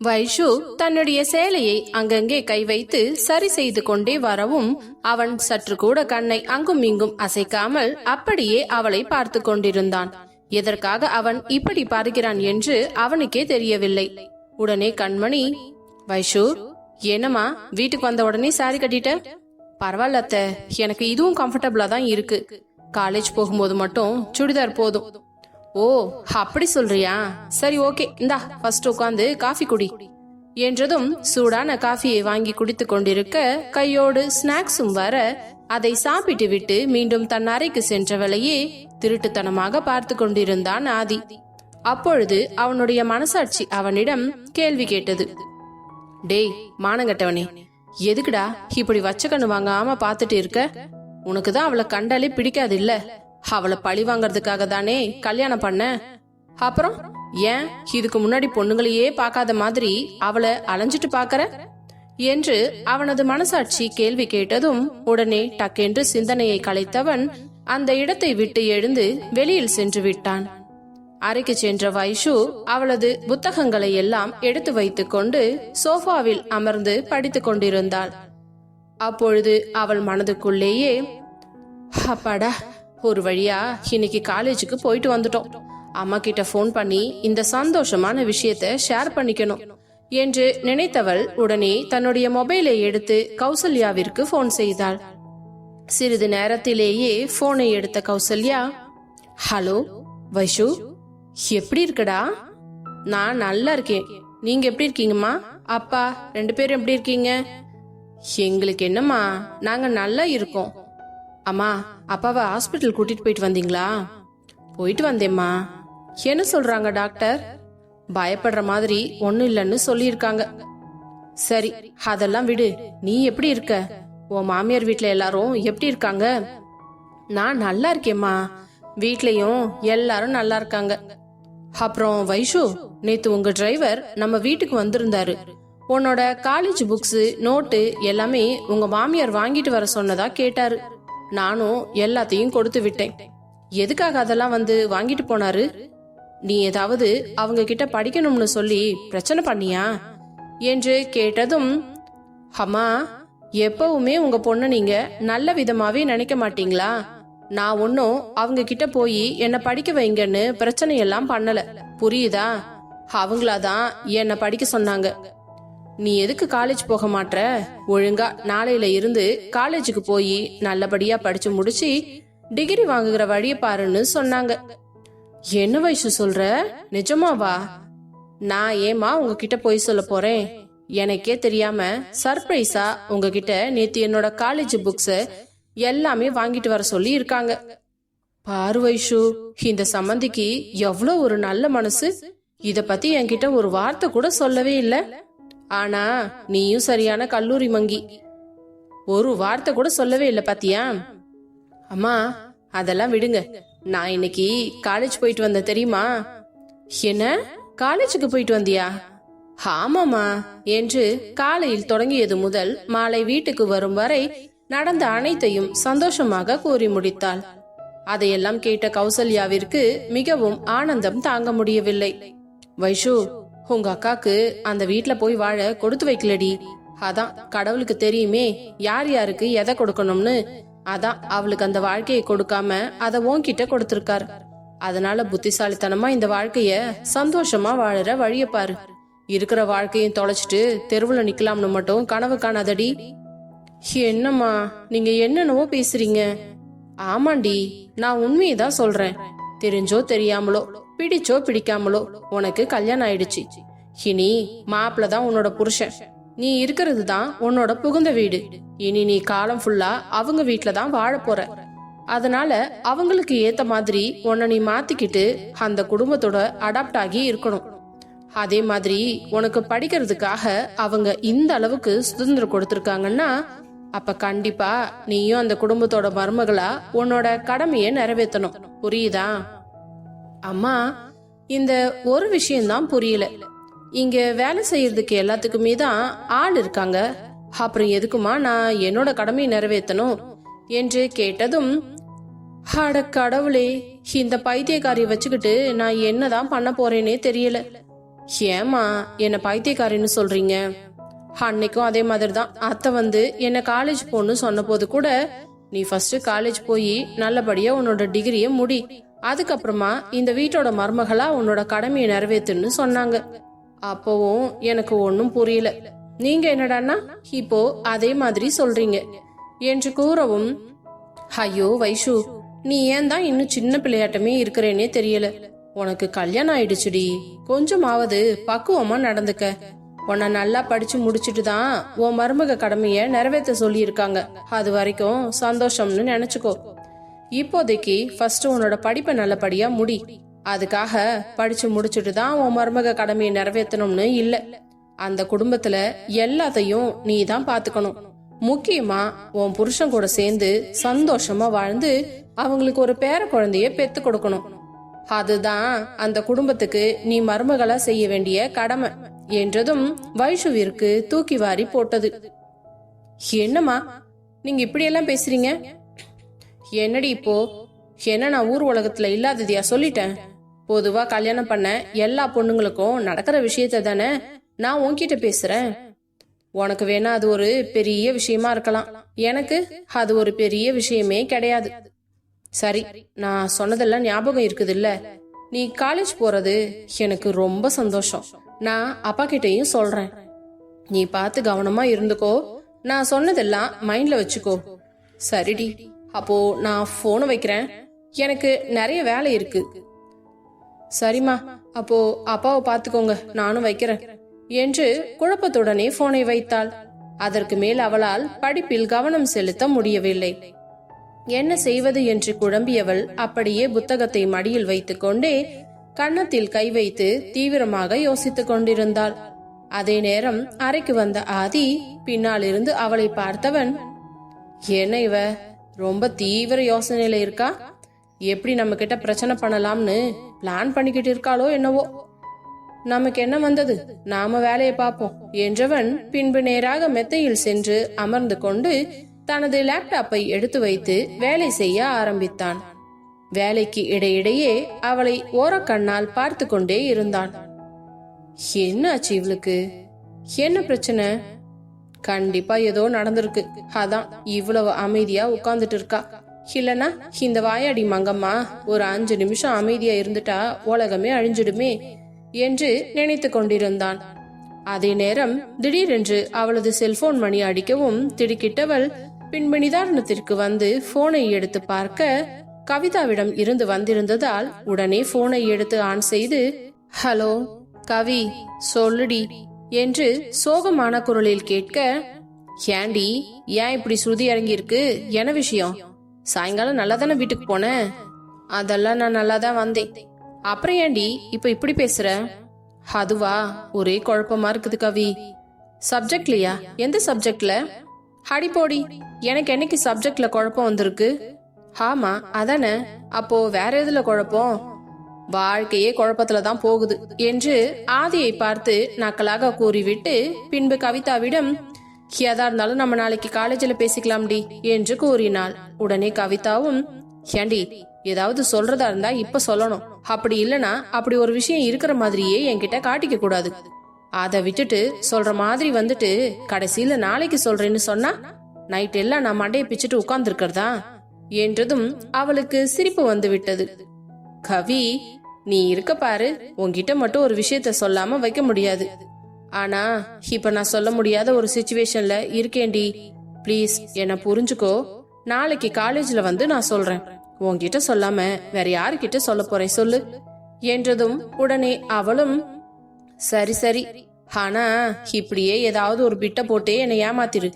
வைஷு தன்னுடைய சேலையை அங்கங்கே கை வைத்து சரி செய்து கொண்டே வரவும் அவன் சற்று கூட கண்ணை அங்கும் இங்கும் அசைக்காமல் அப்படியே அவளை பார்த்து கொண்டிருந்தான். எதற்காக அவன் இப்படி பார்க்கிறான் என்று அவனுக்கே தெரியவில்லை. உடனே கண்மணி வைஷு என்னம்மா வீட்டுக்கு வந்த உடனே சாரி கட்டிட்ட? பரவாயில்ல எனக்கு இதுவும் கம்ஃபர்டபுளா தான் இருக்கு. காலேஜ் போகும்போது மட்டும் சுடிதார் போதும். ஓ அப்படி சொல்றியா? சரி ஓகே. இந்தா ஃபர்ஸ்ட் உட்காந்து காஃபி குடி. என்றதும் சூடான காஃபியை வாங்கி குடித்து கொண்டிருக்க கையோடு ஸ்நாக்ஸும் வர அதை சாப்பிட்டு விட்டு மீண்டும் தன் அறைக்கு சென்றவளையே திருட்டுத்தனமாக பார்த்து கொண்டிருந்தான் ஆதி. அப்பொழுது அவனுடைய மனசாட்சி அவனிடம் கேள்வி கேட்டது. டேய் மானங்கட்டவனே எதுக்குடா இப்படி வச்ச கண்ணு வாங்காம பாத்துட்டு இருக்க? உனக்கு தான் அவளை கண்டாலே பிடிக்காது இல்ல? அவளை பழி வாங்கறதுக்காக தானே கல்யாணம் பண்ண? அப்புறம் ஏன் இதுக்கு முன்னாடி பொண்ணுங்களையே பார்க்காத மாதிரி அவளை அலைஞ்சிட்டு பாக்கற என்று அவனது மனசாட்சி கேள்வி கேட்டதும் உடனே டக்கென்று சிந்தனையை கலைத்தவன் அந்த இடத்தை விட்டு எழுந்து வெளியில் சென்று விட்டான். அறைக்கு சென்ற வைஷு அவளது புத்தகங்களை எல்லாம் எடுத்து வைத்துக்கொண்டு சோஃபாவில் அமர்ந்து படித்துக் கொண்டிருந்தாள். அப்பொழுது அவள் மனதுக்குள்ளேயே அப்பாடா ஒரு வழியா இன்னைக்கு காலேஜுக்கு போயிட்டு வந்துட்டோம். அம்மா கிட்ட ஃபோன் பண்ணி இந்த சந்தோஷமான விஷயத்த ஷேர் பண்ணிக்கணும் என்று நினைத்தவள் உடனே தன்னுடைய மொபைலை எடுத்து கௌசல்யாவிற்கு ஃபோன் செய்தாள். சிறிது நேரத்திலேயே போனை எடுத்த கௌசல்யா ஹலோ வைஷு எப்படி இருக்கடா? நான் நல்லா இருக்கேன். நீங்க எப்படி இருக்கீங்கம்மா? அப்பா ரெண்டு பேரும் எப்படி இருக்கீங்க? எங்களுக்கு என்னம்மா நாங்க நல்லா இருக்கோம். அம்மா அப்பாவை ஹாஸ்பிட்டல் கூட்டிட்டு போயிட்டு வந்தீங்களா? போயிட்டு வந்தேம்மா. என்ன சொல்றாங்க டாக்டர்? பயப்படுற மாதிரி ஒண்ணும் இல்லைன்னு சொல்லியிருக்காங்க. சரி அதெல்லாம் விடு. நீ எப்படி இருக்க? உன் மாமியார் வீட்ல எல்லாரும் எப்படி இருக்காங்க? நான் நல்லா இருக்கேம்மா. வீட்லயும் எல்லாரும் நல்லா இருக்காங்க. அப்புறம் வைஷு நேத்து உங்க டிரைவர் நம்ம வீட்டுக்கு வந்திருந்தாரு. உன்னோட காலேஜ் புக்ஸ் நோட்டு எல்லாமே உங்க மாமியார் வாங்கிட்டு வர சொன்னதா கேட்டாரு. நானும் எல்லாத்தையும் கொடுத்து விட்டேன். எதுக்காக அதெல்லாம் வந்து வாங்கிட்டு போனாரு? நீ ஏதாவது அவங்க கிட்ட படிக்கணும்னு சொல்லி பிரச்சனை பண்ணியா? என்று கேட்டதும் அம்மா எப்பவுமே உங்க பொண்ணு நீங்க நல்ல விதமாவே நினைக்க மாட்டீங்களா? நான் ஒன்னும் அவங்க கிட்ட போய் என்ன படிக்க வைங்கன்னு பிரச்சனை எல்லாம் பண்ணல. புரியுதா? அவங்களாதான் என்ன படிக்க சொன்னாங்க. நீ எதுக்கு காலேஜ் போக மாட்ற? ஒழுங்கா நாளையில இருந்து காலேஜுக்கு போய் நல்லபடியா படிச்சு முடிச்சு டிகிரி வாங்குகிற வழிய பாருன்னு சொன்னாங்க. என்ன வயசு சொல்ற? நிஜமாவா? நான் ஏமா உங்ககிட்ட போய் சொல்ல போறேன்? எனக்கே தெரியாம சர்ப்ரைஸா உங்ககிட்ட நேத்து என்னோட காலேஜ் புக்ஸ் எல்லாமே வாங்கிட்டு வர சொல்லி இருக்காங்க. பாரு வைஷு இந்த சம்மந்திக்கு எவ்வளவு ஒரு நல்ல மனசு. இத பத்தி என்கிட்ட ஒரு வார்த்தை கூட சொல்லவே இல்லை. ஆனா நீயும் சரியான கல்லூரி மங்கி. ஒரு வார்த்தை கூட சொல்லவே இல்ல பாத்தியா? அம்மா அதெல்லாம் விடுங்க. நான் இன்னைக்கு காலேஜ் போயிட்டு வந்தேன் தெரியுமா? என்ன? காலேஜுக்கு போயிட்டு வந்தியா? ஆமாமா என்று காலையில் தொடங்கியது முதல் மாலை வீட்டுக்கு வரும் வரை நடந்த அனைத்தையும் சந்தோஷமாக கூறி முடித்தாள். அதையெல்லாம் கேட்ட கௌசல்யாவிற்கு மிகவும் ஆனந்தம் தாங்க முடியவில்லை. வைஷு உங்க அக்காக்கு அந்த வீட்ல போய் வாழ கொடுத்து வைக்கலடி. அதான் கடவுளுக்கு தெரியுமே யார் யாருக்கு எதை கொடுக்கணும்னு. அதான் அவளுக்கு அந்த வாழ்க்கையை கொடுக்காம அத உன்கிட்ட கொடுத்திருக்காரு. அதனால புத்திசாலித்தனமா இந்த வாழ்க்கைய சந்தோஷமா வாழற வழிய பாரு. இருக்கிற வாழ்க்கையும் தொலைச்சிட்டு தெருவுல நிக்கலாம்னு மட்டும் கனவு காணாதடி. என்னம்மா நீங்க என்னென்னவோ பேசுறீங்க. ஆமாண்டி நான் உண்மையை தான் சொல்றேன். தெரிஞ்சோ தெரியாமலோ. பிடிச்சோ பிடிக்காமலோ உனக்கு கல்யாணம் ஆயிடுச்சு. இனி மாப்பிள்ள தான் உன்னோட புருஷன். நீ இருக்கிறது தான் உன்னோட புகுந்த வீடு. இனி நீ காலம் ஃபுல்லா அவங்க வீட்டுல தான் வாழ போற. அதனால அவங்களுக்கு ஏத்த மாதிரி உன்னை நீ மாத்திக்கிட்டு அந்த குடும்பத்தோட அடாப்ட் ஆகி இருக்கணும். அதே மாதிரி உனக்கு படிக்கிறதுக்காக அவங்க இந்த அளவுக்கு சுதந்திரம் கொடுத்துருக்காங்கன்னா அப்ப கண்டிப்பா நீயும் அந்த குடும்பத்தோட மருமகளா உன்னோட கடமையை நிறைவேற்றணும். புரியுதா? அம்மா இந்த ஒரு விஷயம்தான் புரியல. இங்க வேலை செய்யறதுக்கு எல்லாத்துக்குமே தான் ஆள் இருக்காங்க. அப்புறம் எதுக்குமா நான் என்னோட கடமையை நிறைவேற்றணும் என்று கேட்டதும் அட கடவுளே இந்த பைத்தியக்காரியை வச்சுக்கிட்டு நான் என்னதான் பண்ண போறேனே தெரியல. ஏமா என்ன பைத்தியக்காரின்னு சொல்றீங்க? அன்னைக்கும் அதே மாதிரி தான் அத்தை வந்து என்ன காலேஜ் போன்னு சொன்ன போது கூட நீ ஃபர்ஸ்ட் காலேஜ் போய் நல்லபடியா உன்னோட டிகிரியை முடி. அதுக்கப்புறமா இந்த வீட்டோட மருமகளா உன்னோட கடமையை நிறைவேற்றுன்னு சொன்னாங்க. அப்பவும் எனக்கு ஒன்னும் புரியல. நீங்க என்னடான்னா இப்போ அதே மாதிரி சொல்றீங்க. என்று கூறவும் ஐயோ வைஷு நீ ஏன் தான் இன்னும் சின்ன பிள்ளையாட்டமே இருக்கிறேனே தெரியல. உனக்கு கல்யாணம் ஆயிடுச்சுடி. கொஞ்சமாவது பக்குவமா நடந்துக்க. உன்னை நல்லா படிச்சு முடிச்சிட்டு தான் உன் மருமக கடமைய நிறைவேற்ற சொல்லியிருக்காங்க. அது வரைக்கும் சந்தோஷம்னு நினைச்சுக்கோ. இப்போதைக்கு ஃபர்ஸ்ட் உன்னோட படிப்பை நல்லபடியா முடி. அதுக்காக படிச்சு முடிச்சுட்டு தான் உன் மருமக கடமையை நிறைவேற்றணும்னு இல்ல. அந்த குடும்பத்துல எல்லாத்தையும் நீ தான் பாத்துக்கணும். முக்கியமா உன் புருஷன் கூட சேர்ந்து சந்தோஷமா வாழ்ந்து அவங்களுக்கு ஒரு பேர குழந்தைய பெத்து கொடுக்கணும். அதுதான் அந்த குடும்பத்துக்கு நீ மருமகளா செய்ய வேண்டிய கடமை என்றதும் வைஷுவிற்கு தூக்கி வாரி போட்டது. என்னம்மா நீங்க இப்படியெல்லாம் பேசுறீங்க? என்னடி இப்போ? என்ன நான் ஊர் உலகத்துல இல்லாததையா சொல்லிட்டேன்? பொதுவா கல்யாணம் பண்ண எல்லா பொண்ணுங்களுக்கும் நடக்கிற விஷயத்த தானே நான் உன்கிட்ட பேசுறேன்? உனக்கு வேணா அது ஒரு பெரிய விஷயமா இருக்கலாம். எனக்கு அது ஒரு பெரிய விஷயமே கிடையாது. சரி நான் சொன்னதெல்லாம் ஞாபகம் இருக்குது இல்ல நீ காலேஜ் போறது எனக்கு ரொம்ப சந்தோஷம். நான் அப்பா கிட்டையும் சொல்றேன். நீ பார்த்து கவனமா இருந்துக்கோ. நான் சொன்னதெல்லாம் மைண்ட்ல வச்சுக்கோ. சரிடி. அப்போ நான் போனை வைக்கிறேன். எனக்கு நிறைய வேலை இருக்கு. சரிம்மா அப்போ அப்பாவை பார்த்துக்கோங்க நானும் வைக்கிறேன் என்று குழப்பத்துடனே போனை வைத்தாள். அதற்கு மேல் அவளால் படிப்பில் கவனம் செலுத்த முடியவில்லை. என்ன செய்வது என்று குழம்பியவள் அப்படியே புத்தகத்தை மடியில் வைத்துக்கொண்டே கன்னத்தில் கை வைத்து தீவிரமாக யோசித்துக் கொண்டிருந்தாள். அதே நேரம் அறைக்கு வந்த ஆதி பின்னால் இருந்து அவளை பார்த்தவன் என்ன இவ? ரொம்ப தீவிர யோசனையில இருக்கா? எப்படி நம்ம கிட்ட பிரச்சனை பண்ணலாம்னு பிளான் பண்ணிக்கிட்டு இருக்காளோ என்னவோ. நமக்கு என்ன வந்தது? நாம வேலையை பார்ப்போம் என்றவன் பின்பு நேராக மெத்தையில் சென்று அமர்ந்து கொண்டு தனது லேப்டாப்பை எடுத்து வைத்து வேலை செய்ய ஆரம்பித்தான். வேலைக்கு இடையிடையே அவளை ஓரக்கண்ணால் பார்த்து கொண்டே இருந்தான். என்ன ஆச்சு இவளுக்கு? என்ன பிரச்சனை? கண்டிப்பா ஏதோ நடந்திருக்கு. அதான் இவ்வளவு அமைதியா உட்கார்ந்துட்டு இருக்கா இல்லனா இந்த வாயாடி மங்கம்மா ஒரு அஞ்சு நிமிஷம் அமைதியா இருந்துட்டா உலகமே அழிஞ்சிடுமே என்று நினைத்து கொண்டிருந்தான். அதே நேரம் திடீரென்று அவளது செல்போன் மணி அடிக்கவும் திடுக்கிட்டவள் பின்பு நிதாரணத்திற்கு வந்து போனை எடுத்து பார்க்க கவிதாவிடம் இருந்து வந்திருந்ததால் உடனே போனை எடுத்து ஆன் செய்து ஹலோ கவி சொல்லுடி. என்று சோகமான குரலில் கேட்க ஏண்டி ஏன் இப்படி ஸ்ருதி இறங்கியிருக்கு என்ன விஷயம்? சாயங்காலம் நல்லா தானே வீட்டுக்கு போனேன் அதெல்லாம் நான் நல்லா தான் வந்தேன். அப்புறம் ஏண்டி இப்ப இப்படி பேசுற? அதுவா ஒரே குழப்பமா இருக்குது கவி. சப்ஜெக்ட்லயா எந்த சப்ஜெக்ட்ல ஹடி போடி எனக்கு என்னைக்கு சப்ஜெக்ட்ல குழப்பம் வந்திருக்கு? ஆமா அதானே. அப்போ வேற எதுல குழப்பம்? வாழ்க்கையே குழப்பத்துல தான் போகுது என்று ஆதியை பார்த்து நக்கலாக கூறிவிட்டு பின்பு கவிதாவிடம் ஏதா இருந்தாலும் நம்ம நாளைக்கு காலேஜில் பேசிக்கலாம்டி என்று கூறினாள். உடனே கவிதாவும் ஏண்டி ஏதாவது சொல்றதா இருந்தா இப்ப சொல்லணும். அப்படி இல்லனா அப்படி ஒரு விஷயம் இருக்கிற மாதிரியே என்கிட்ட காட்டிக்க கூடாது. அதை விட்டுட்டு சொல்ற மாதிரி வந்துட்டு கடைசியில நாளைக்கு சொல்றேன்னு சொன்னா நைட் எல்லாம் நான் மண்டையை பிச்சுட்டு உட்கார்ந்துருக்கிறதா? என்றதும் அவளுக்கு சிரிப்பு வந்து விட்டது கவி நீ இருக்க பாரு. உன்கிட்ட மட்டும் ஒரு விஷயத்த சொல்லாம வைக்க முடியாது. ஆனா இப்ப நான் சொல்ல முடியாத ஒரு சுச்சுவேஷன்ல இருக்கேன்டி. ப்ளீஸ் என்ன புரிஞ்சுக்கோ. நாளைக்கு காலேஜ்ல வந்து நான் சொல்றேன். உன்கிட்ட சொல்லாம வேற யாருக்கிட்ட சொல்ல போறேன் சொல்லு. என்றதும் உடனே அவளும் சரி சரி. ஆனா இப்படியே ஏதாவது ஒரு பிட்ட போட்டே என்னை ஏமாத்திரு.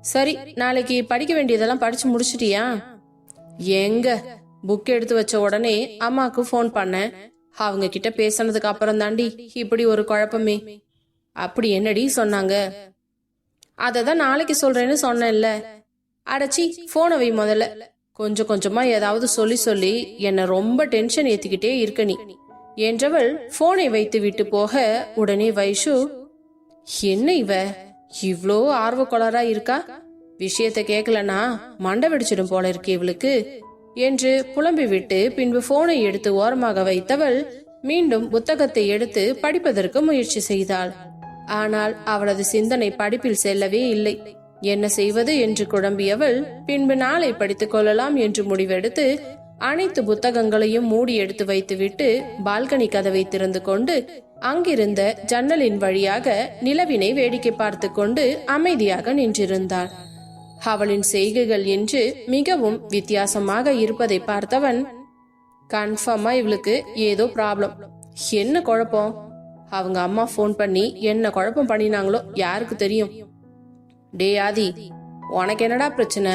சரி நாளைக்கு படிக்க வேண்டியதெல்லாம் படிச்சு முடிச்சிட்டியா? எங்க? புக் எடுத்து வச்ச உடனே அம்மாக்கு ஃபோன் பண்ணேன். அவங்க கிட்ட பேசினதுக்கு அப்புறம் தாண்டி இப்படி ஒரு குழப்பமே. அப்படி என்னடி சொன்னாங்க? அததான் நாளைக்கு சொல்றேன்னு சொன்னேன்ல. அடச்சி போனை வை முதல்ல. கொஞ்சம் கொஞ்சமா ஏதாவது சொல்லி சொல்லி என்ன ரொம்ப டென்ஷன் ஏத்திக்கிட்டே இருக்க நீ. என்றவள் போனை வைத்து விட்டு போக உடனே வைஷு என்ன இவ? இவ்ளோ ஆர்வக்கொளரா இருக்கா? விஷயத்த கேட்கலனா மண்டை வெடிச்சிடும் போல இருக்கு இவளுக்கு. என்று புலம்பிவிட்டு பின்பு போனை எடுத்து ஓரமாக வைத்தவள் மீண்டும் புத்தகத்தை எடுத்து படிப்பதற்கு முயற்சி செய்தாள். ஆனால் அவளது சிந்தனை படிப்பில் செல்லவே இல்லை. என்ன செய்வது என்று குழம்பியவள் பின்பு நாளை படித்துக் கொள்ளலாம் என்று முடிவெடுத்து அனைத்து புத்தகங்களையும் மூடி எடுத்து வைத்துவிட்டு பால்கனி கதவை திறந்து கொண்டு அங்கிருந்த ஜன்னலின் வழியாக நிலவினை வேடிக்கை பார்த்து கொண்டு அமைதியாக நின்றிருந்தாள். அவளின் செய்கைகள் என்று மிகவும் வித்தியாசமாக இருப்பதை பார்த்தவன் கன்ஃபார்மா இவளுக்கு ஏதோ ப்ராப்ளம். என்ன குழப்பம்? அவங்க அம்மா ஃபோன் பண்ணி என்ன குழப்பம் பண்ணினாங்களோ யாருக்கு தெரியும்? டே ஆதி உனக்கு என்னடா பிரச்சனை?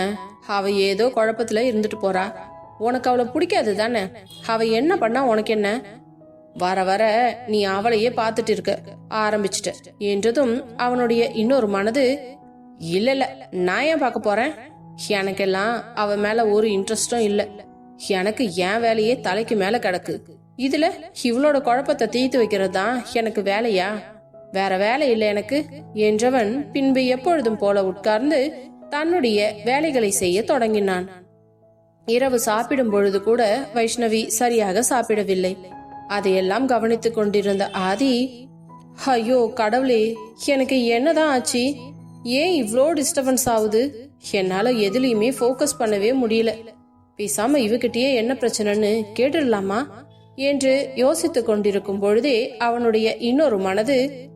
அவ ஏதோ குழப்பத்துல இருந்துட்டு போறா. உனக்கு அவளை பிடிக்காது தானே? அவ என்ன பண்ணா உனக்கு என்ன? வர வர நீ அவளையே பார்த்துட்டு இருக்க. ஆரம்பிச்சிட்ட. என்றதும் அவனுடைய இன்னொரு மனது இல்ல இல்ல. நான் ஏன் பார்க்க போறேன்? எனக்கெல்லாம் அவ மேல ஒரு இன்ட்ரெஸ்டும் இல்ல. எனக்கு என் வேலையே தலைக்கு மேல கிடக்கு. இதுல இவளோட குழப்பத்தை தீர்த்து வைக்கிறது தான் எனக்கு வேலையா? வேற வேலை இல்லை எனக்கு. என்றவன் பின்பு எப்பொழுதும் போல உட்கார்ந்து தன்னுடைய வேலைகளை செய்ய தொடங்கினான். இரவு சாப்பிடும் பொழுது கூட வைஷ்ணவி சரியாக சாப்பிடவில்லை. அதையெல்லாம் கவனித்துக் கொண்டிருந்த ஆதி ஐயோ கடவுளே எனக்கு என்னதான் ஆச்சு? ஏன் இவ்வளோ டிஸ்டர்பன்ஸ் ஆகுது? என்னால எதுலயுமே ஃபோக்கஸ் பண்ணவே முடியல. பேசாம இவகிட்டயே என்ன பிரச்சனைன்னு கேட்டுடலாமா? என்று யோசித்து கொண்டிருக்கும் பொழுதே அவனுடைய இன்னொரு மனது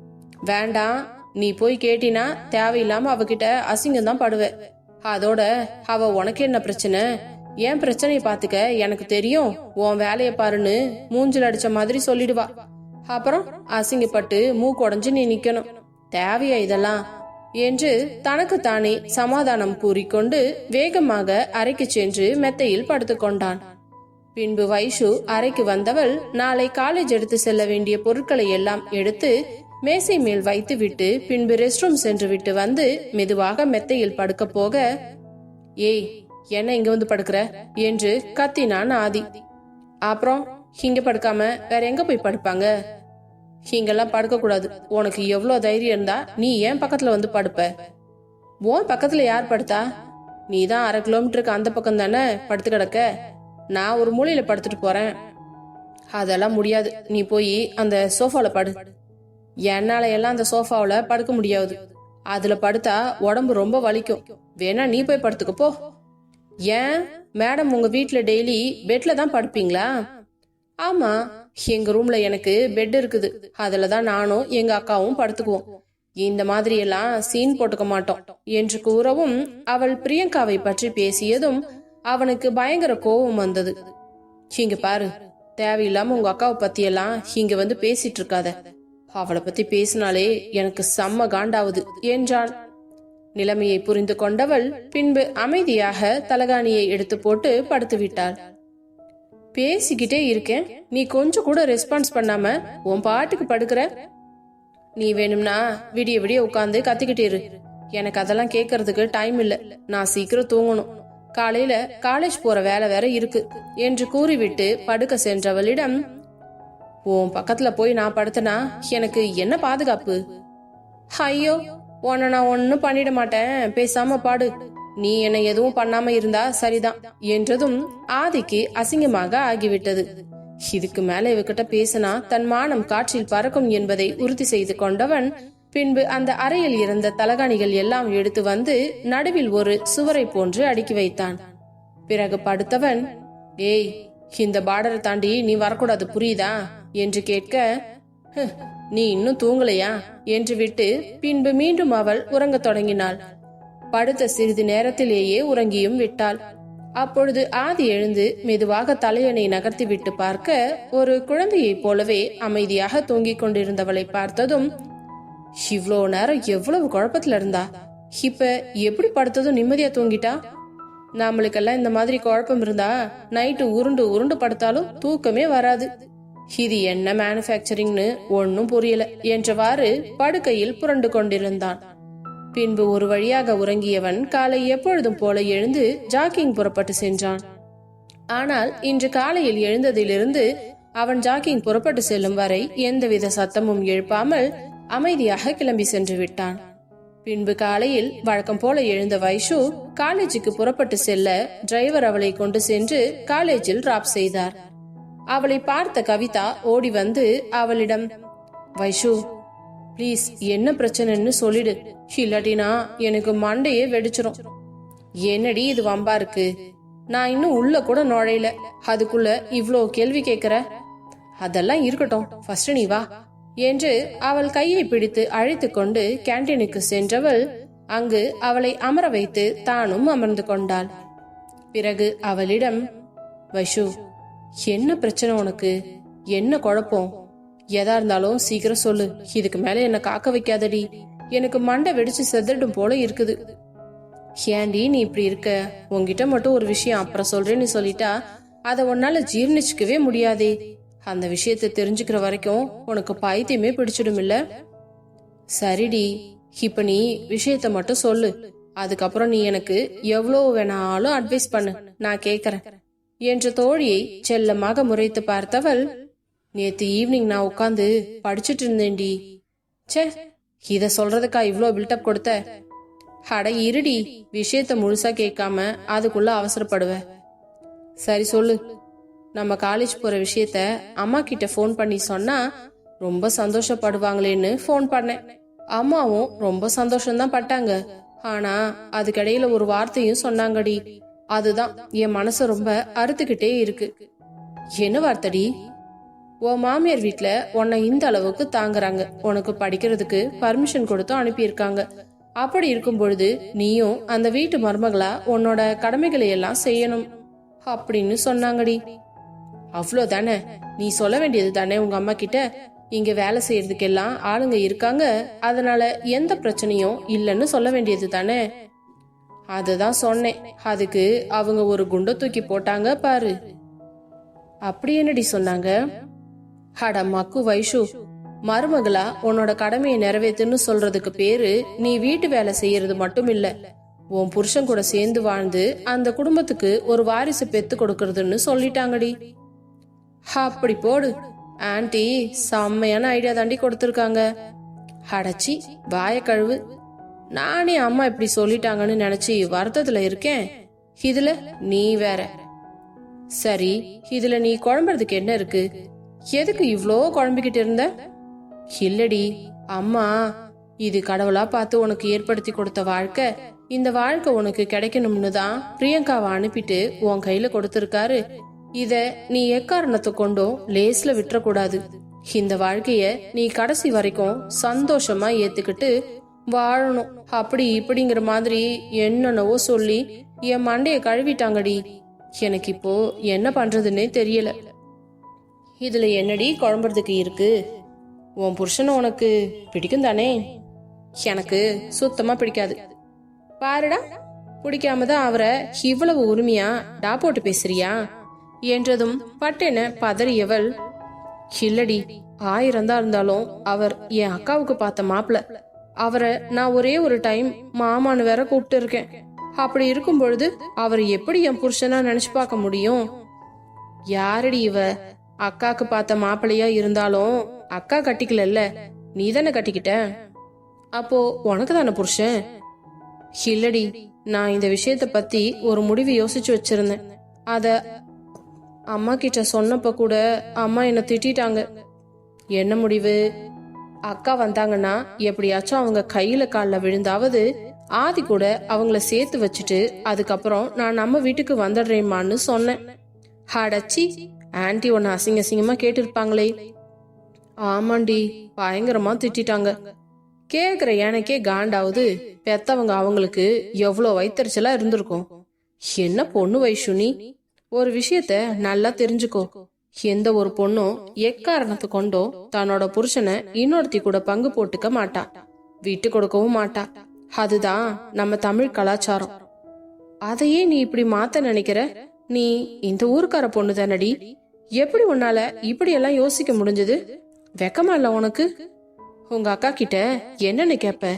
வேண்டாம் நீ போய் கேட்டினா தேவையில்லாம அவகிட்ட அசிங்கம் தான் படுவ. அதோட அவ உனக்கு என்ன பிரச்சனை? ஏன் பிரச்சனைய பாத்துக்க? எனக்கு தெரியும். உன் வேலைய பாருன்னு மூஞ்சில் அடிச்ச மாதிரி சொல்லிடுவா. அப்புறம் அசிங்கப்பட்டு மூக்குடைஞ்சு நீ நிக்கணும். தேவையா இதெல்லாம்? என்று தனக்குத்தானே சமாதானம் கூறிக்கொண்டு வேகமாக அறைக்கு சென்று மெத்தையில் படுத்துக்கொண்டான். பின்பு வைஷு அறைக்கு வந்தவள் நாளை காலேஜ் எடுத்து செல்ல வேண்டிய பொருட்களை எல்லாம் எடுத்து மேசை மேல் வைத்துவிட்டு பின்பு ரெஸ்ட் ரூம் சென்று விட்டு வந்து மெதுவாக மெத்தையில் படுக்க போக ஏய் என்ன இங்க வந்து படுக்கிற? என்று கத்தினான் ஆதி. அப்புறம் இங்க படுக்காம வேற எங்க போய் படுப்பாங்க? இங்கெல்லாம் படுக்கக்கூடாது. உனக்கு எவ்வளவு தைரியம் இருந்தா நீ ஏன் பக்கத்துல வந்து படுப்ப? உன் பக்கத்துல யார் படுத்தா? நீ தான் அரை கிலோமீட்டருக்கு அந்த பக்கம் தானே படுத்து கிடக்க? நான் ஒரு மூலையில படுத்துட்டு போறேன். அதெல்லாம் முடியாது. நீ போய் அந்த சோஃபால படு. என்னால எல்லாம் அந்த சோஃபாவில் படுக்க முடியாது. அதுல படுத்தா உடம்பு ரொம்ப வலிக்கும். வேணா நீ போய் படுத்துக்க போ. ஏன்? மேடம் உங்க வீட்டில் டெய்லி பெட்ல தான் படுப்பீங்களா? ஆமா. எங்க ரூம்ல எனக்கு பெட் இருக்குது. அதுல தான் நானும் எங்க அக்காவும் படுத்துக்குவோம். இந்த மாதிரி எல்லாம் சீன் போட்டுக்க மாட்டோம் என்று கூறவும் அவள் பிரியங்காவை பற்றி பேசியதும் அவனுக்கு பயங்கர கோபம் வந்தது. இங்க பாரு தேவையில்லாம உங்க அக்காவை பத்தி எல்லாம் இங்க வந்து பேசிட்டு இருக்காத. அவளை பத்தி பேசினாலே எனக்கு செம்ம காண்டாவது என்றான் நிலைமையை புரிந்து கொண்டவள் பின்பு அமைதியாக தலகாணியை எடுத்து போட்டு படுத்து விட்டாள். பேசிக்கிட்டே இருக்கேன். நீ கொஞ்சம் கூட ரெஸ்பான்ஸ் பண்ணாம உன் பாட்டுக்கு படுக்கிற. நீ வேணும்னா விடிய விடிய உட்காந்து கத்திக்கிட்டே இரு. எனக்கு அதெல்லாம் கேட்கறதுக்கு டைம் இல்ல. நான் சீக்கிரம் தூங்கணும். காலையில காலேஜ் போற வேலை வேற இருக்கு என்று கூறிவிட்டு படுக்க சென்றவளிடம் உன் பக்கத்துல போய் நான் படுத்தனா? எனக்கு என்ன பாதுகாப்பு? ஐயோ உன்னை நான் ஒன்னும் பண்ணிட மாட்டேன். பேசாம பாடு. நீ என்னை எதுவும் பண்ணாம இருந்தா சரிதான் என்றதும் ஆதிக்கு அசிங்கமாக ஆகிவிட்டது. இதுக்கு மேல இவகிட்ட பேசினா தன் மானம் காற்றில் பறக்கும் என்பதை உறுதி செய்து கொண்டவன் பின்பு அந்த அறையில் இருந்த தலகாணிகள் எல்லாம் எடுத்து வந்து நடுவில் ஒரு சுவரை போன்று அடுக்கி வைத்தான். பிறகு படுத்தவன் ஏய் இந்த பார்டரை தாண்டி நீ வரக்கூடாது புரியுதா? என்று கேட்க நீ இன்னும் தூங்கலையா? என்று விட்டு பின்பு மீண்டும் அவள் உறங்கத் தொடங்கினாள். படுத்த சிறிது நேரத்திலேயே உறங்கியும் விட்டாள். அப்பொழுது ஆதி எழுந்து மெதுவாக தலையணை நகர்த்தி விட்டு பார்க்க ஒரு குழந்தையைப் போலவே அமைதியாக தூங்கிக் கொண்டிருந்தவளை பார்த்ததும் இவ்வளோ நேரம் எவ்வளவு குழப்பத்துல இருந்தா? இப்ப எப்படி படுத்ததும் நிம்மதியா தூங்கிட்டா? நம்மளுக்கெல்லாம் இந்த மாதிரி குழப்பம் இருந்தா நைட்டு உருண்டு உருண்டு படுத்தாலும் தூக்கமே வராது. இது என்ன மேனுஃபேக்சரிங்னு ஒன்னும் புரியல. என்றவாறு படுக்கையில் புரண்டு கொண்டிருந்தான். பின்பு ஒரு வழியாக உறங்கியவன் காலை எப்பொழுதும் போல எழுந்து ஜாக்கிங் புறப்பட்டு சென்றான். ஆனால் இன்று காலையில் எழுந்ததிலிருந்து அவன் ஜாக்கிங் புறப்பட்டு செல்லும் வரை எந்தவித சத்தமும் எழுப்பாமல் அமைதியாக கிளம்பி சென்று விட்டான். பின்பு காலையில் வழக்கம் போல எழுந்த வைஷு காலேஜுக்கு புறப்பட்டு செல்ல டிரைவர் அவளை கொண்டு சென்று காலேஜில் டிராப் செய்தார். அவளை பார்த்த கவிதா ஓடி வந்து அவளிடம் வைஷு ப்ளீஸ் என்ன பிரச்சனைன்னு சொல்லிடு. இல்லாட்டினா எனக்கு மண்டையே வெடிச்சிரும். என்னடி இது வம்பா இருக்கு? நான் இன்னும் உள்ள கூட நுழையல. அதுக்குள்ள இவ்வளோ கேள்வி கேக்குற? அதெல்லாம் இருக்கட்டும். ஃபர்ஸ்ட் நீ வா. என்று அவள் கையை பிடித்து அழைத்து கொண்டு கேண்டீனுக்கு சென்றவள் அங்கு அவளை அமர வைத்து தானும் அமர்ந்து கொண்டாள். பிறகு அவளிடம் வைஷு என்ன பிரச்சனை உனக்கு? என்ன குழப்பம்? எதா இருந்தாலும் சீக்கிரம் சொல்லு. இதுக்கு மேல என்ன காக்க வைக்காதடி. எனக்கு மண்டை வெடிச்சு செதடும் போல இருக்குது. ஏண்டி நீ இப்படி இருக்க? உன்கிட்ட மட்டும் ஒரு விஷயம் அப்புறம் சொல்றேன்னு சொல்லிட்டா அத உன்னால ஜீர்ணிச்சுக்கவே முடியாதே. அந்த விஷயத்தை தெரிஞ்சுக்கிற வரைக்கும் உனக்கு பைத்தியமே பிடிச்சிடும் இல்ல சரிடி இப்ப நீ விஷயத்த மட்டும் சொல்லு. அதுக்கப்புறம் நீ எனக்கு எவ்வளவு வேணாலும் அட்வைஸ் பண்ணு. நான் கேக்குறேன். என்ற தோழியை செல்லமாக முறைத்து பார்த்தவள் நேத்து ஈவினிங் நான் உட்காந்து படிச்சிட்டு இருந்தேன்டி. ச்சே இத சொல்றதுக்கா இவ்ளோ பில்டப் கொடுத்த? அட இருடி விஷயத்த முழுசா கேட்காம அதுக்குள்ள அவசரப்படுவ. சரி சொல்லு. நம்ம காலேஜ் போற விஷயத்த அம்மா கிட்ட ஃபோன் பண்ணி சொன்னா ரொம்ப சந்தோஷப்படுவாங்களேன்னு ஃபோன் பண்ணேன். அம்மாவும் ரொம்ப சந்தோஷம்தான் பட்டாங்க. ஆனா அதுக்கிடையில ஒரு வார்த்தையும் சொன்னாங்கடி. அதுதான் என் மனசு ரொம்ப அறுத்துக்கிட்டே இருக்கு. என்ன வார்த்தடி? உன் மாமியார் வீட்ல உன்னை இந்த அளவுக்கு தாங்குறாங்க. உனக்கு படிக்கிறதுக்கு பர்மிஷன் கொடுத்தும் அனுப்பியிருக்காங்க. அப்படி இருக்கும் பொழுது நீயும் அந்த வீட்டு மருமகளா உன்னோட கடமைகளை எல்லாம் செய்யணும் அப்படின்னு சொன்னாங்கடி. அவ்வளோ தானே நீ சொல்ல வேண்டியது தானே உங்க அம்மா கிட்ட? இங்க வேலை செய்யறதுக்கெல்லாம் ஆளுங்க இருக்காங்க. அதனால எந்த பிரச்சனையும் இல்லைன்னு சொல்ல வேண்டியது தானே? அதுதான் சொன்னேன். அதுக்கு அவங்க ஒரு குண்டை தூக்கி போட்டாங்க பாரு. அப்படி என்னடி சொன்னாங்க? அட மக்கு வைஷு மருமகளா உன்னோட கடமையை நிறைவேத்துன்னு சொல்றதுக்கு பேரு நீ வீட்டு வேலை செய்யறது மட்டும் இல்ல உன் புருஷன் கூட சேர்ந்து வாழ்ந்து அந்த குடும்பத்துக்கு ஒரு வாரிசு பெத்து கொடுக்கறதுன்னு சொல்லிட்டாங்கடி. அப்படி போடு. ஆன்டி செம்மையான ஐடியா தாண்டி கொடுத்துருக்காங்க. அடச்சி வாய கழுவு. நானே அம்மா இப்படி சொல்லிட்டாங்கன்னு நினைச்சு வருத்தத்துல இருக்கேன். இதுல நீ வேற. சரி இதுல நீ குழம்புறதுக்கு என்ன இருக்கு? எதுக்கு இவ்வளோ குழம்பிக்கிட்டு இருந்த? இல்லடி அம்மா இது கடவுளா பார்த்து உனக்கு ஏற்படுத்தி கொடுத்த வாழ்க்கை. இந்த வாழ்க்கை உனக்கு கிடைக்கணும்னு தான் பிரியங்காவை அனுப்பிட்டு உன் கையில கொடுத்திருக்காரு. இத நீ எக்காரணத்தை கொண்டும் லேஸ்ல விட்டுறக்கூடாது. இந்த வாழ்க்கைய நீ கடைசி வரைக்கும் சந்தோஷமா ஏத்துக்கிட்டு வாழணும். அப்படி இப்படிங்கிற மாதிரி என்னென்னவோ சொல்லி என் மண்டைய கழுவிட்டாங்கடி. எனக்கு இப்போ என்ன பண்றதுன்னே தெரியல. இதுல என்னடி குழம்புறதுக்கு இருக்கு? உன் புருஷனை உனக்கு பிடிக்கும் தானே? எனக்கு சுத்தமா பிடிக்காது. பாருடா பிடிக்காம தான் அவரை இவ்வளவு உரிமையா டா போட்டு பேசுறியா? என்றதும் பட்டென பதறியவள் இல்லடி ஆயிரம் தான் இருந்தாலும் அவர் என் அக்காவுக்கு பார்த்த மாப்பிள. அவரை நான் ஒரே ஒரு டைம் மாமான்னு வேற கூப்பிட்டு இருக்கேன் அப்படி இருக்கும் பொழுது அவர் எப்படி என் புருஷனா நினைச்சு பார்க்க முடியும்? யாரடி இவ? அக்காக்கு பார்த்த மாப்பிள்ளையா இருந்தாலும் அக்கா கட்டிக்கலல்ல. நீ தானே கட்டிக்கிட்ட? அப்போ உனக்கு தானே புருஷன்? இல்லடி நான் இந்த விஷயத்த பத்தி ஒரு முடிவு யோசிச்சு வச்சிருந்தேன். அத அம்மா கிட்ட சொன்னப்ப கூட அம்மா என்ன திட்டிட்டாங்க. என்ன முடிவு? அக்கா வந்தாங்கன்னா எப்படியாச்சும் அவங்க கையில காலில் விழுந்தாவது ஆதி கூட அவங்கள சேர்த்து வச்சுட்டு அதுக்கப்புறம் நான் நம்ம வீட்டுக்கு வந்துடுறேம்மான்னு சொன்னேன். அடச்சி ஆன்ட்டி உன்னை அசிங்க அசிங்கமா கேட்டிருப்பாங்களே. ஆமாண்டி பயங்கரமா திட்டிட்டாங்க. கேக்குற எனக்கே காண்டாவது பெத்தவங்க அவங்களுக்கு எவ்வளோ வைத்தறிச்சலா இருந்திருக்கும். என்ன பொண்ணு வைஷுனி? ஒரு விஷயத்த நல்லா தெரிஞ்சுக்கோ. எந்த ஒரு பொண்ணும் எக்காரணத்தை கொண்டோ தன்னோட புருஷனை இன்னொருத்தி கூட பங்கு போட்டுக்க மாட்டா. விட்டு கொடுக்கவும் மாட்டா. அதுதான் நம்ம தமிழ் கலாச்சாரம். அதையே நீ இப்படி மாத்த நினைக்கிற? நீ இந்த ஊருக்கார பொண்ணு தானடி எப்படி உன்னால இப்படி எல்லாம் யோசிக்க முடிஞ்சது? வெக்கமா இல்ல உனக்கு? உங்க அக்கா கிட்ட என்னன்னு கேப்ப.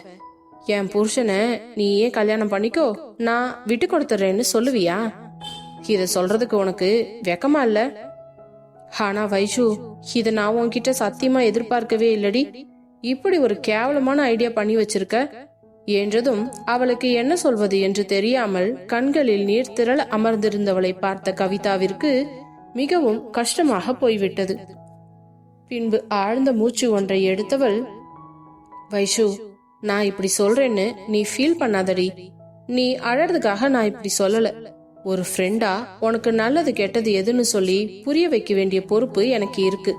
என் புருஷனை நீ ஏன் கல்யாணம் பண்ணிக்கோ. நான் விட்டு கொடுத்துறேன்னு சொல்லுவியா? இத சொல்றதுக்கு உனக்கு வெக்கமா இல்ல? ஆனா வைஷு இத நான் உன்கிட்ட சத்தியமா எதிர்பார்க்கவே இல்லடி. இப்படி ஒரு கேவலமான ஐடியா பண்ணி வச்சிருக்க? என்றதும் அவளுக்கு என்ன சொல்வது என்று தெரியாமல் கண்களில் நீர் திரள் அமர்ந்திருந்தவளை பார்த்த கவிதாவிற்கு மிகவும் கஷ்டமாக போய்விட்டது. பின்பு ஆழ்ந்த மூச்சு ஒன்றை எடுத்தவள் வைஷு நான் இப்படி சொல்றேன்னு நீ ஃபீல் பண்ணாதடி. நீ அழறதுக்காக நான் இப்படி சொல்லல. ஒரு ஃப்ரெண்டா உனக்கு நல்லது கெட்டது எதுன்னு சொல்லி புரிய வைக்க வேண்டிய பொறுப்பு எனக்கு இருக்கு.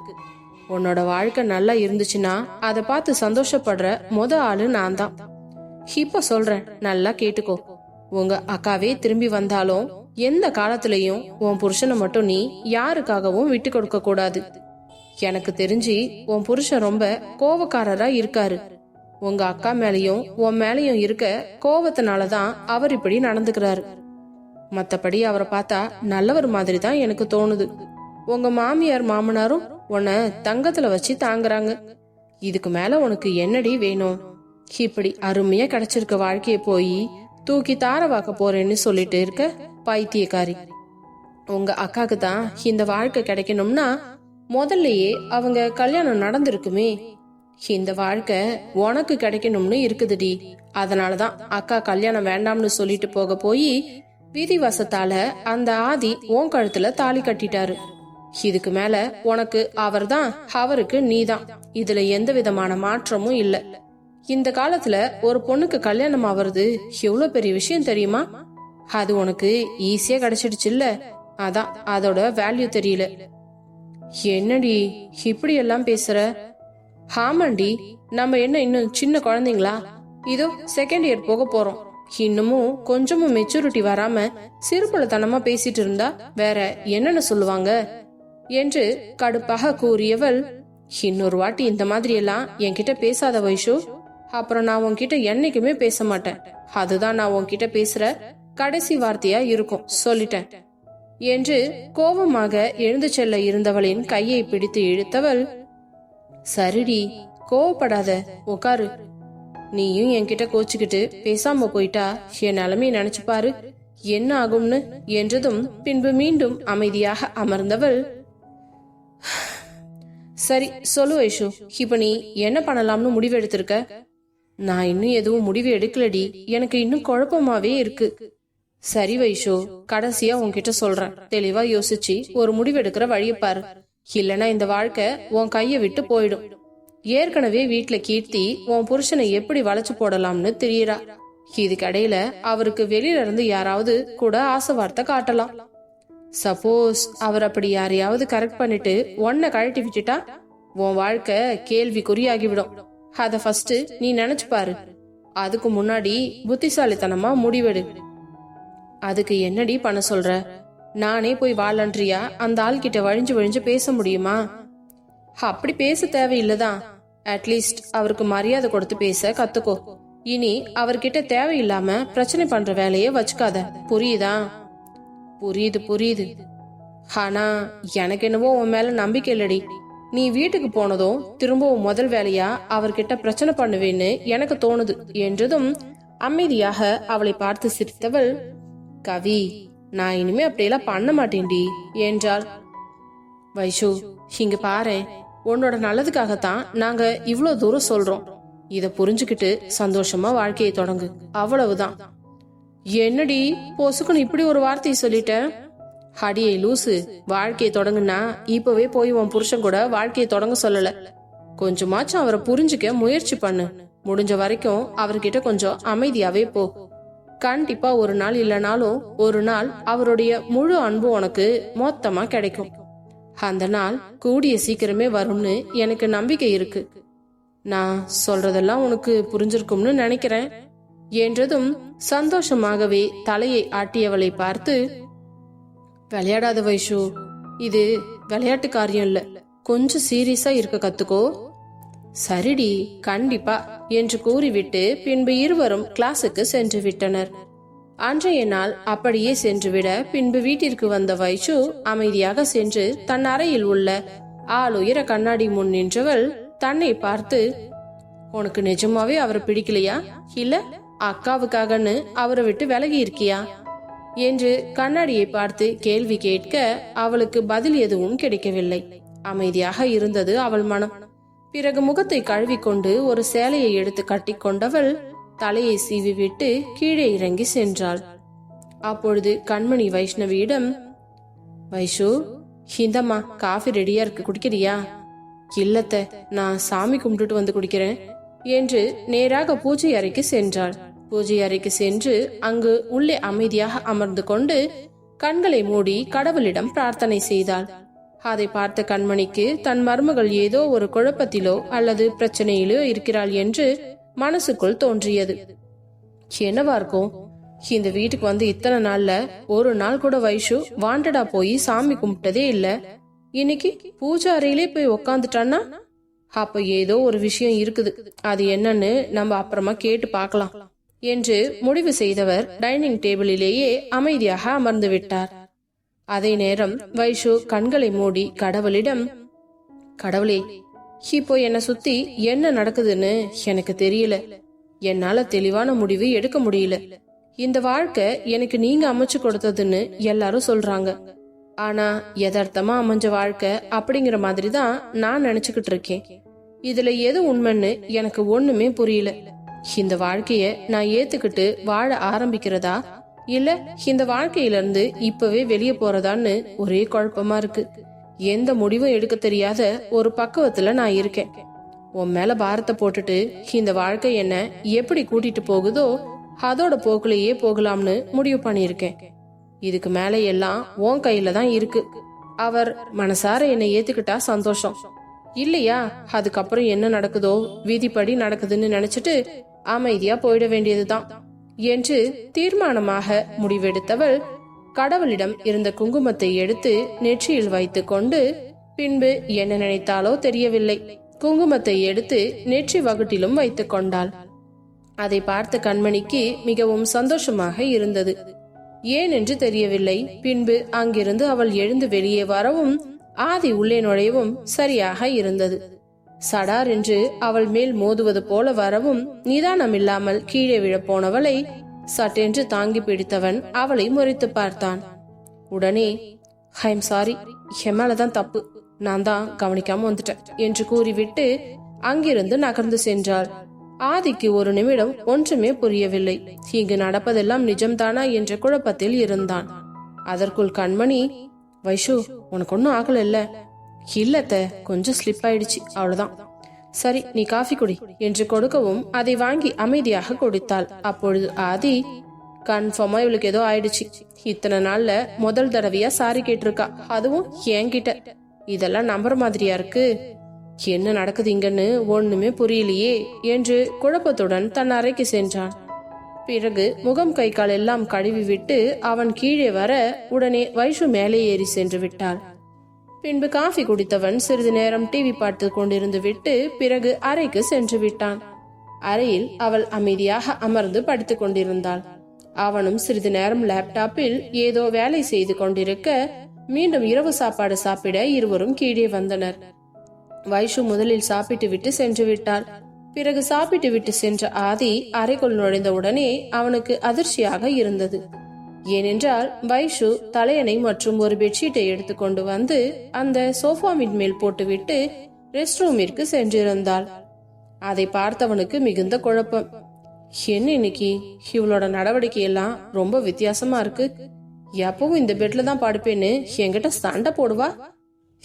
உன்னோட வாழ்க்கை நல்லா இருந்துச்சுன்னா அதை பார்த்து சந்தோஷப்படுற முத ஆளு நான் தான். இப்ப சொல்றேன் நல்லா கேட்டுக்கோ. உங்க அக்காவே திரும்பி வந்தாலும் எந்த காலத்திலையும் உன் புருஷனை மட்டும் நீ யாருக்காகவும் விட்டு கொடுக்க கூடாது. எனக்கு தெரிஞ்சு உன் புருஷன் ரொம்ப கோவக்காரரா இருக்காரு. உங்க அக்கா மேலயும் உன் மேலயும் இருக்க கோவத்தினாலதான் அவர் இப்படி நடந்துக்கிறாரு. மத்தபடி அவரை பார்த்தா நல்லவர் மாதிரி தான் எனக்கு தோணுது. உங்க மாமியார் மாமனாரும் உன்னை தங்கத்துல வச்சு தாங்குறாங்க. இதுக்கு மேல உனக்கு என்னடி வேணும்? இப்படி அருமையா கிடைச்சிருக்க வாழ்க்கைய போய் தூக்கி தாரவாக்க போறேன்னு சொல்லிட்டு இருக்க பைத்தியக்காரி. உங்க அக்காக்கு தான் இந்த வாழ்க்கை கிடைக்கணும்னா முதல்லயே அவங்க கல்யாணம் நடந்திருக்குமே. இந்த வாழ்க்கை உனக்கு கிடைக்கணும்னு இருக்குதுடி. அதனாலதான் அக்கா கல்யாணம் வேண்டாம்னு சொல்லிட்டு போக போய் விதிவசத்தால அந்த ஆதி உன் கழுத்துல தாலி கட்டிட்டாரு. இதுக்கு மேல உனக்கு அவர்தான் அவருக்கு நீதான் இதுல எந்த விதமான மாற்றமும் இல்ல. இந்த காலத்துல ஒரு பொண்ணுக்கு கல்யாணம் ஆவறது எவ்வளவு பெரிய விஷயம் தெரியுமா? அது உனக்கு ஈஸியா கிடைச்சிடுச்சு இல்ல அதான் அதோட வேல்யூ தெரியல. என்னடி இப்படி எல்லாம் பேசுற? ஆமாண்டி நம்ம என்ன இன்னும் சின்ன குழந்தைங்களா? இதோ செகண்ட் இயர் போக போறோம். இன்னமும் கொஞ்சமும் மெச்சூரிட்டி வராம சிறுபுலத்தனமா பேசிட்டு இருந்தா வேற என்னன்னு சொல்லுவாங்க? என்று கடுப்பாக கூறியவள் இன்னொரு வாட்டி இந்த மாதிரி எல்லாம் என்கிட்ட பேசாத வைஷு. அப்புறம் நான் உன்கிட்ட என்னைக்குமே பேச மாட்டேன். அதுதான் நான் உன்கிட்ட பேசுற கடைசி வார்த்தையா இருக்கும். சொல்லிட்டேன். என்று கோபமாக எழுந்து செல்ல இருந்தவளின் கையை பிடித்து இழுத்தவள் சரிடி கோவப்படாத உக்காரு. நீயும் என்கிட்ட கோச்சுக்கிட்டு பேசாம போயிட்டா என் நிலைமையை நினைச்சு பாரு. என்ன ஆகும்னு? என்றதும் பின்பு மீண்டும் அமைதியாக அமர்ந்தவள் சரி சொல்லு ஐஷு இப்ப நீ என்ன பண்ணலாம்னு முடிவு எடுத்திருக்க? நான் இன்னும் எதுவும் முடிவு எடுக்கலடி. எனக்கு இன்னும் குழப்பமாவே இருக்கு. சரி வைஷு கடைசியா உன்கிட்ட சொல்றேன். தெளிவா யோசிச்சு ஒரு முடிவு எடுக்கிற வழிய பாரு. இல்லனா இந்த வாழ்க்கை உன் கைய விட்டு போயிடும். ஏற்கனவே வீட்டுல கீர்த்தி உன் புருஷனை எப்படி வளைச்சு போடலாம்னு தெரியறா. இதுக்கடையில அவருக்கு வெளியில இருந்து யாராவது கூட ஆசை வார்த்தை காட்டலாம். சப்போஸ் அவர் அப்படி யாரையாவது கரெக்ட் பண்ணிட்டு உன்னை கழட்டி விட்டுட்டா உன் வாழ்க்கை கேள்விக்குறியாகிவிடும். அத ஃபர்ஸ்ட் நீ நினைச்சு பாரு. அதுக்கு முன்னாடி புத்திசாலித்தனமா முடிவெடு. அதுக்கு என்னடி பண்ண சொல்ற? நானே போய் வாழன்றியா? அந்த ஆள் கிட்ட வழிஞ்சு வழிஞ்சு பேச முடியுமா? அப்படி பேச தேவையில்லதான் அட்லீஸ்ட் அவருக்கு மரியாதை கொடுத்து பேச கத்துக்கோ. இனி அவர்கிட்ட தேவையில்லாம பிரச்சனை பண்ற வேலையை வச்சுக்காத. புரியுதா? புரியுது புரியுது. ஆனா எனக்கு என்னவோ உன் மேல நம்பிக்கை இல்லடி. நீ வீட்டுக்கு போனதும் திரும்பவும் முதல் வேலையா அவர்கிட்ட பிரச்சனை பண்ணுவேன்னு எனக்கு தோணுது என்றதும் அமைதியாக அவளை பார்த்து சிரித்தவள் கவி நான் இனிமே அப்படியெல்லாம் பண்ண மாட்டேன்டி என்றாள். வைஷு இங்க பாரு உன்னோட நல்லதுக்காகத்தான் நாங்க இவ்வளோ தூரம் சொல்றோம். இத புரிஞ்சுக்கிட்டு சந்தோஷமா வாழ்க்கையை தொடங்கு. அவ்வளவுதான். என்னடி பொசுக்குன்னு இப்படி ஒரு வார்த்தையை சொல்லிட்ட? அடியை லூசு வாழ்க்கையை தொடங்குனா இப்பவே போய் உன் புருஷன் கூட வாழ்க்கையை தொடங்க சொல்லல. கொஞ்சமாச்சும் அவரை புரிஞ்சுக்க முயற்சி பண்ணு. முடிஞ்ச வரைக்கும் அவர்கிட்ட கொஞ்சம் அமைதியாவே போ. கண்டிப்பா ஒரு நாள் இல்லைனாலும் ஒரு நாள் அவருடைய முழு அன்பு உனக்கு மொத்தமா கிடைக்கும். அந்த நாள் கூடிய சீக்கிரமே வரும்னு எனக்கு நம்பிக்கை இருக்கு. நான் சொல்றதெல்லாம் உனக்கு புரிஞ்சிருக்கும்னு நினைக்கிறேன். என்றதும் சந்தோஷமாகவே தலையை ஆட்டியவளை பார்த்து விளையாடாத வைஷு இது விளையாட்டு காரியம் இல்ல. கொஞ்சம் சீரியஸா இருக்க கத்துக்கோ. சரிடி கண்டிப்பா என்று கூறிவிட்டு பின்பு இருவரும் கிளாஸுக்கு சென்று விட்டனர். அன்றைய நாள் அப்படியே சென்றுவிட பின்பு வீட்டிற்கு வந்த வைஷு அமைதியாக சென்று தன் அறையில் உள்ள ஆளுயர கண்ணாடி முன் நின்றவள் தன்னை பார்த்து உனக்கு நிஜமாவே அவரை பிடிக்கலையா? இல்ல அக்காவுக்காகன்னு அவரை விட்டு விலகி இருக்கியா என்று கண்ணாடியை பார்த்து கேள்வி கேட்க அவளுக்கு பதில் எதுவும் கிடைக்கவில்லை. அமைதியாக இருந்தது அவள் மனம். பிறகு முகத்தை கழுவிக்கொண்டு ஒரு சேலையை எடுத்து கட்டிக்கொண்டவள் தலையை சீவிவிட்டு கீழே இறங்கி சென்றாள். அப்பொழுது கண்மணி வைஷ்ணவியிடம் வைஷு இந்தம்மா காஃபி ரெடியா இருக்கு குடிக்கிறியா? இல்லத்த நான் சாமி கும்பிட்டுட்டு வந்து குடிக்கிறேன் என்று நேராக பூஜை அறைக்கு சென்றாள். பூஜை அறைக்கு சென்று அங்கு உள்ளே அமைதியாக அமர்ந்து கொண்டு கண்களை மூடி கடவுளிடம் பிரார்த்தனை செய்தாள். அதை பார்த்த கண்மணிக்கு தன் மருமகள் ஏதோ ஒரு குழப்பத்திலோ அல்லது பிரச்சனையிலோ இருக்கிறாள் என்று மனசுக்குள் தோன்றியது. என்னவா இருக்கும்? இந்த வீட்டுக்கு வந்து இத்தனை நாள்ல ஒரு நாள் கூட வைஷு வாண்டடா போய் சாமி கும்பிட்டதே இல்ல. இன்னைக்கு பூஜை அறையிலே போய் உக்காந்துட்டான்னா? அப்ப ஏதோ ஒரு விஷயம் இருக்குது. அது என்னன்னு நம்ம அப்புறமா கேட்டு பார்க்கலாம். என்று முடிவு செய்தவர் டைனிங் டேபிளிலேயே அமைதியாக அமர்ந்து விட்டார். அதே நேரம் வைஷு கண்களை மூடி கடவுளிடம் கடவுளே இப்போ என்ன சுத்தி என்ன நடக்குதுன்னு எனக்கு தெரியல. என்னால தெளிவான முடிவு எடுக்க முடியல. இந்த வாழ்க்கை எனக்கு நீங்க அமைச்சு கொடுத்ததுன்னு எல்லாரும் சொல்றாங்க. ஆனா யதார்த்தமா அமைஞ்ச வாழ்க்கை அப்படிங்கிற மாதிரி தான் நான் நினைச்சுக்கிட்டு இருக்கேன். இதுல எது உண்மைன்னு எனக்கு ஒண்ணுமே புரியல. இந்த வாழ்க்கைய நான் ஏத்துக்கிட்டு வாழ ஆரம்பிக்கிறதா இல்ல இந்த வாழ்க்கையிலிருந்து இப்பவே வெளியே போறதான்னு ஒரே குழப்பமா இருக்கு. எந்த முடிவும் எடுக்க தெரியாத ஒரு பக்குவத்துல நான் இருக்கேன். உன் மேல பாரத்தை போட்டுட்டு இந்த வாழ்க்கை என்ன எப்படி கூட்டிட்டு போகுதோ அதோட போக்குலயே போகலாம்னு முடிவு பண்ணியிருக்கேன். இதுக்கு மேல எல்லாம் உன் கையில தான் இருக்கு. அவர் மனசார என்னை ஏத்துக்கிட்டா சந்தோஷம். இல்லையா அதுக்கப்புறம் என்ன நடக்குதோ விதிப்படி நடக்குதுன்னு நினைச்சிட்டு அமைதியா போயிட வேண்டியதுதான். என்று தீர்மானமாக முடிவெடுத்தவள் கடவுளிடம் இருந்த குங்குமத்தை எடுத்து நெற்றியில் வைத்துக்கொண்டு பின்பு என்ன நினைத்தாலோ தெரியவில்லை. குங்குமத்தை எடுத்து நெற்றி வகுட்டிலும் வைத்துக் கொண்டாள். அதை பார்த்த கண்மணிக்கு மிகவும் சந்தோஷமாக இருந்தது. ஏன் என்று தெரியவில்லை. பின்பு அங்கிருந்து அவள் எழுந்து வெளியே வரவும் ஆதி உள்ளே நுழையவும் சரியாக இருந்தது. சடார் என்று அவள் மேல் மோதுவது போல வரவும் நிதானமில்லாமல் கீழே விழப்போனவளை சட்டென்று தாங்கி பிடித்தவன் அவளை முறைத்து பார்த்தான். உடனே ஐம் சாரி என் மேலதான் தப்பு. நான் தான் கவனிக்காம வந்துட்டேன் என்று கூறிவிட்டு அங்கிருந்து நகர்ந்து சென்றாள். ஆதிக்கு ஒரு நிமிடம் ஒன்றுமே புரியவில்லை. இங்கு நடப்பதெல்லாம் நிஜம்தானா என்ற குழப்பத்தில் இருந்தான். அதற்குள் கண்மணி வைஷு உனக்கு ஒன்னும் ஆகல இல்லத்த கொஞ்சம் ஸ்லிப் ஆயிடுச்சு அவ்வளவுதான். சரி நீ காஃபி குடி என்று கொடுக்கவும் அதை வாங்கி அமைதியாக குடித்தாள். அப்பொழுது ஆதி கன்ஃபார்மா இவளுக்கு ஏதோ ஆயிடுச்சு. இத்தனை நாள்ல முதல் தடவையா சாரி கேட்டிருக்கா. அதுவும் என்கிட்ட. இதெல்லாம் நம்புற மாதிரியா இருக்கு? என்ன நடக்குது இங்கன்னு ஒண்ணுமே புரியலையே என்று குழப்பத்துடன் தன் அறைக்கு சென்றான். பிறகு முகம் கை கால் எல்லாம் கழுவி விட்டு அவன் கீழே வர உடனே வைஷு மேலே ஏறி சென்று விட்டாள். பின்பு காஃபி குடித்தவன் சிறிது நேரம் டிவி பார்த்து கொண்டிருந்து விட்டு பிறகு அறைக்கு சென்று விட்டான். அறையில் அவள் அமைதியாக அமர்ந்து படுத்துக் கொண்டிருந்தாள். அவனும் சிறிது நேரம் லேப்டாப்பில் ஏதோ வேலை செய்து கொண்டிருக்க மீண்டும் இரவு சாப்பாடு சாப்பிட இருவரும் கீழே வந்தனர். வைஷு முதலில் சாப்பிட்டு விட்டு சென்று விட்டாள். பிறகு சாப்பிட்டு விட்டு சென்ற ஆதி அறைக்குள் நுழைந்தவுடனே அவனுக்கு அதிர்ச்சியாக இருந்தது. ஏனென்றால் வைஷு தலையணை மற்றும் ஒரு பெட்ஷீட்டை எடுத்துக்கொண்டு வந்து அந்த சோஃபாவின் மேல் போட்டுவிட்டு ரெஸ்ட் ரூமிற்கு சென்றிருந்தாள். அதை பார்த்தவனுக்கு மிகுந்த குழப்பம். என்ன இன்னைக்கு? இவளோட நடவடிக்கை எல்லாம் ரொம்ப வித்தியாசமா இருக்கு. எப்பவும் இந்த பெட்ல தான் படுப்பேன்னு என்கிட்ட சண்டை போடுவா?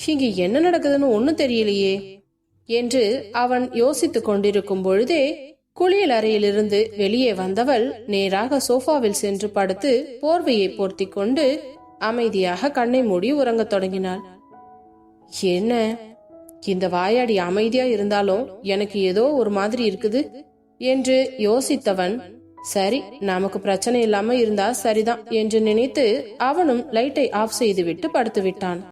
இங்க என்ன நடக்குதுன்னு ஒன்னும் தெரியலையே என்று அவன் யோசித்துக் கொண்டிருக்கும் பொழுதே குளியல் அறையிலிருந்து வெளியே வந்தவள் நேராக சோஃபாவில் சென்று படுத்து போர்வையை போர்த்தி கொண்டு அமைதியாக கண்ணை மூடி உறங்கத் தொடங்கினாள். என்ன? இந்த வாயாடி அமைதியா இருந்தாலும் எனக்கு ஏதோ ஒரு மாதிரி இருக்குது என்று யோசித்தவன் சரி நமக்கு பிரச்சனை இல்லாம இருந்தா சரிதான் என்று நினைத்து அவனும் லைட்டை ஆஃப் செய்துவிட்டு படுத்து விட்டான்